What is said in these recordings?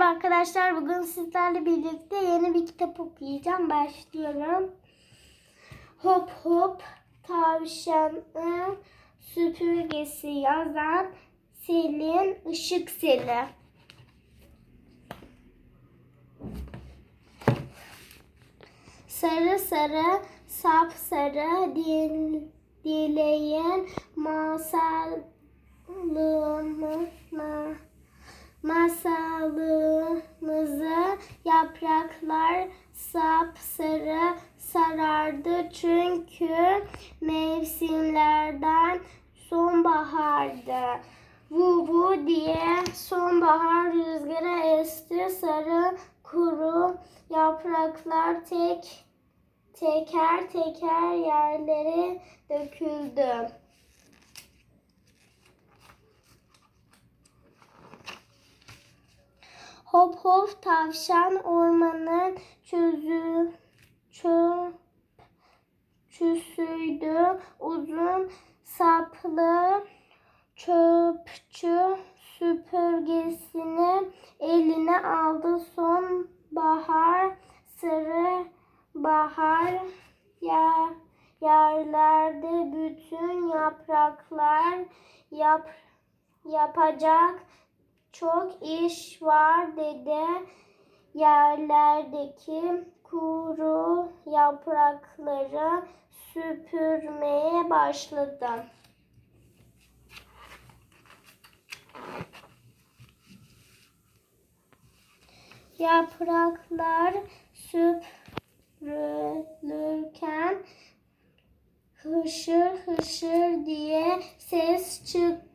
Merhaba arkadaşlar. Bugün sizlerle birlikte yeni bir kitap okuyacağım. Başlıyorum. Hop hop tavşanın süpürgesi yazan Selin Işıkseli. Sarı sarı sapsarı dil, dileğin masalımı Masalımızı yapraklar sapsarı sarardı çünkü mevsimlerden sonbahardı. Bu bu diye sonbahar rüzgarı esti sarı kuru yapraklar tek teker teker yerlere döküldü. Hop hop tavşan ormanın çözü çöp çüsüydü. Uzun saplı çöpçü süpürgesini eline aldı. Son bahar sarı bahar ya yerlerde bütün yapraklar yap yapacak çok iş var dedi. Yerlerdeki kuru yaprakları süpürmeye başladı. Yapraklar süpürülürken hışır hışır diye ses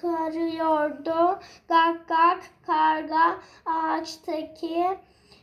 çıkarıyordu. Gak gak karga ağaçtaki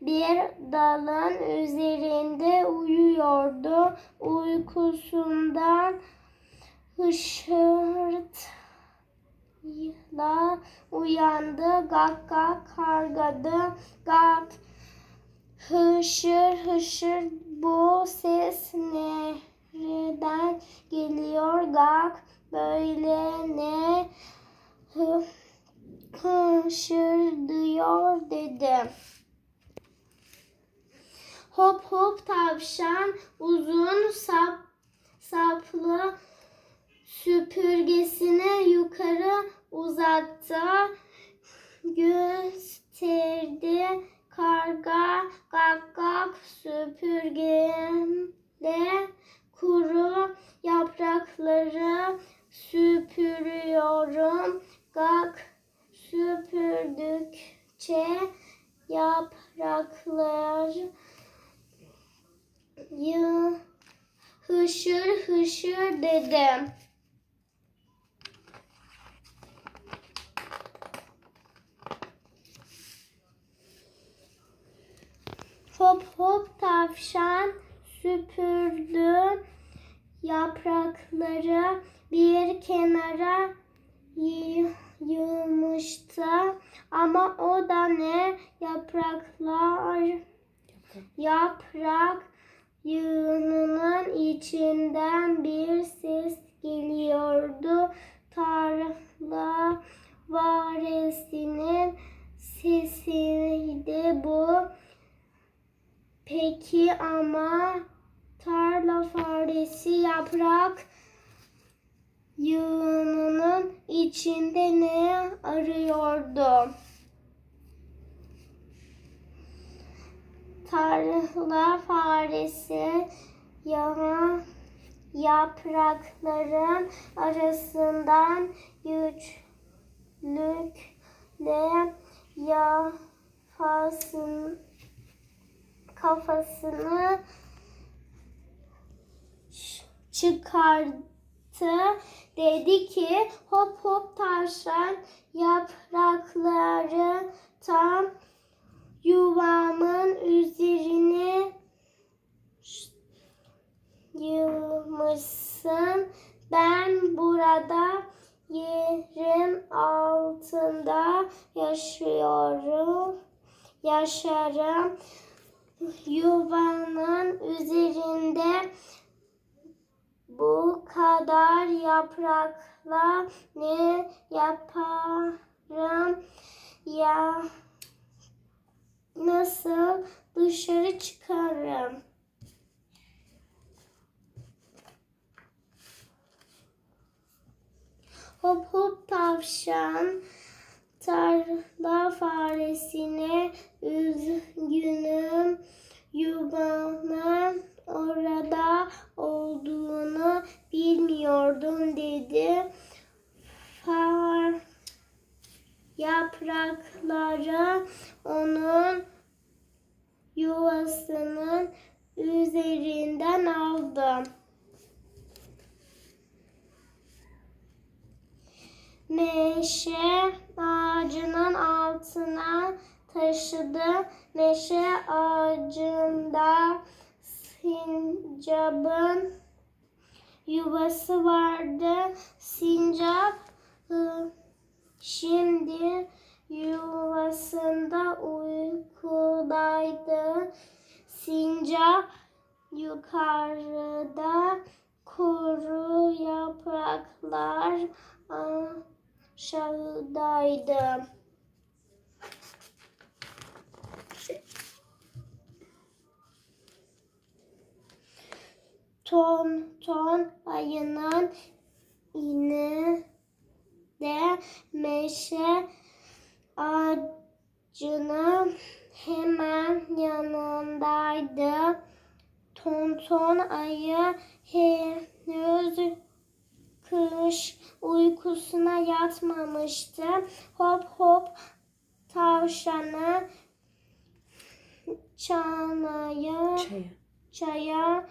bir dalın üzerinde uyuyordu. Uykusundan hışırtla uyandı. Gak gak kargadı. Gak hışır hışır bu ses ne? nereden geliyor gak böyle ne hışırdıyor dedi. Hop hop tavşan uzun sap saplı süpürgesini yukarı uzattı. Gösterdi karga gak gak süpürgemle kuru yaprakları süpürüyorum. Gak süpürdükçe yapraklar yı hışır hışır dedim. Hop hop tavşan süpürdü yaprakları bir kenara yığmıştı. Ama o da ne yapraklar yaprak yığınının içinden bir ses geliyordu. Tarla varesinin sesiydi bu. Peki ama tarla faresi yaprak yığınının içinde ne arıyordu? Tarla faresi yağı yaprakların arasından güçlükle yafasın kafasını çıkarttı. Dedi ki hop hop tavşan yaprakları tam yuvamın üzerine yığmışsın. Ben burada yerin altında yaşıyorum. Yaşarım. Yuvanın üzerinde bu kadar yaprakla ne yaparım ya nasıl dışarı çıkarım? Hop hop tavşan tarla faresine üzgünüm yuvanın orada olduğunu bilmiyordum dedi. Far yaprakları onun yuvasının üzerinden aldım. Meşe ağacının altına taşıdı. Meşe ağacında sincabın yuvası vardı. Sincap ı, şimdi yuvasında uykudaydı. Sincap yukarıda kuru yapraklar aşağıdaydı. Ton ton ayının iğne de meşe ağacının hemen yanındaydı. Tonton ayı henüz kış uykusuna yatmamıştı. Hop hop tavşanı çanaya Çaya. çaya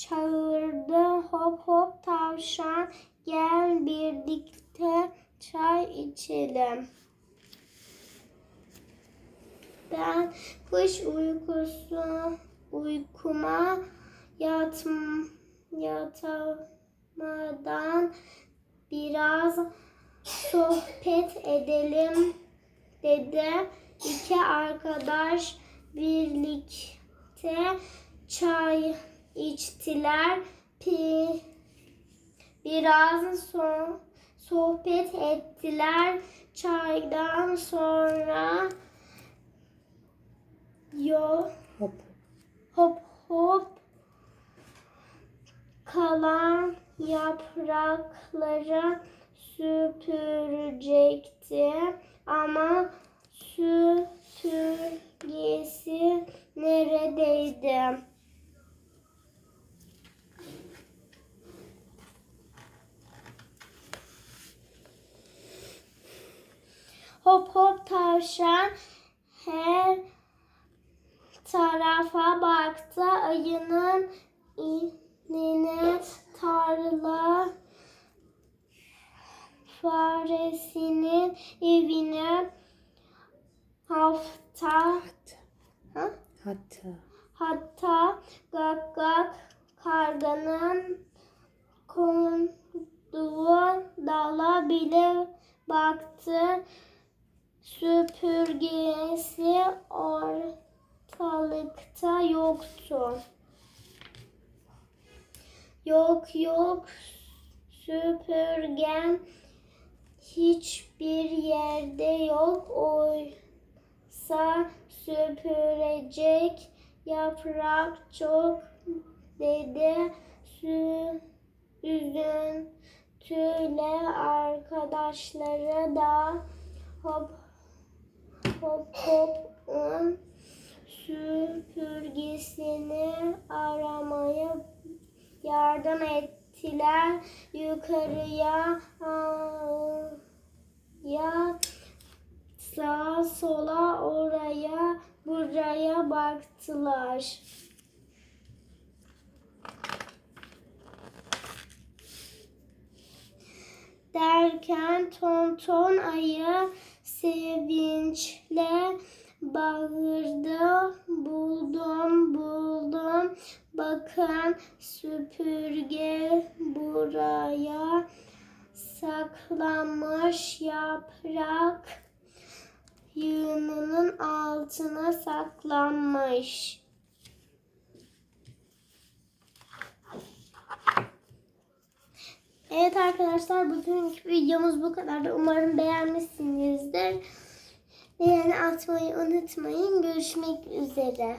çağırdı. Hop hop tavşan gel birlikte çay içelim. Ben kış uykusu uykuma yat, yatamadan biraz sohbet edelim dedi. İki arkadaş birlikte çay içtiler. Biraz so- sohbet ettiler. Çaydan sonra yo Hop. hop hop kalan yaprakları süpürecekti ama süpürgesi neredeydi? Hop hop tavşan her tarafa baktı. Ayının inine tarla faresinin evine hafta ha? Hatta. hatta gak gak karganın konduğu dala bile baktı. Süpürgesi ortalıkta yoktu. Yok yok süpürgen hiçbir yerde yok. Oysa süpürecek yaprak çok dedi. Sü üzüntüyle arkadaşları da hop hop hop'un süpürgesini aramaya yardım ettiler. Yukarıya ya sağa sola oraya buraya baktılar. Derken tonton ayı sevinçle bağırdı. Buldum, buldum. Bakın süpürge buraya saklanmış yaprak yığınının altına saklanmış. Evet arkadaşlar bugünkü videomuz bu kadardı. Umarım beğenmişsinizdir. Beğeni atmayı unutmayın. Görüşmek üzere.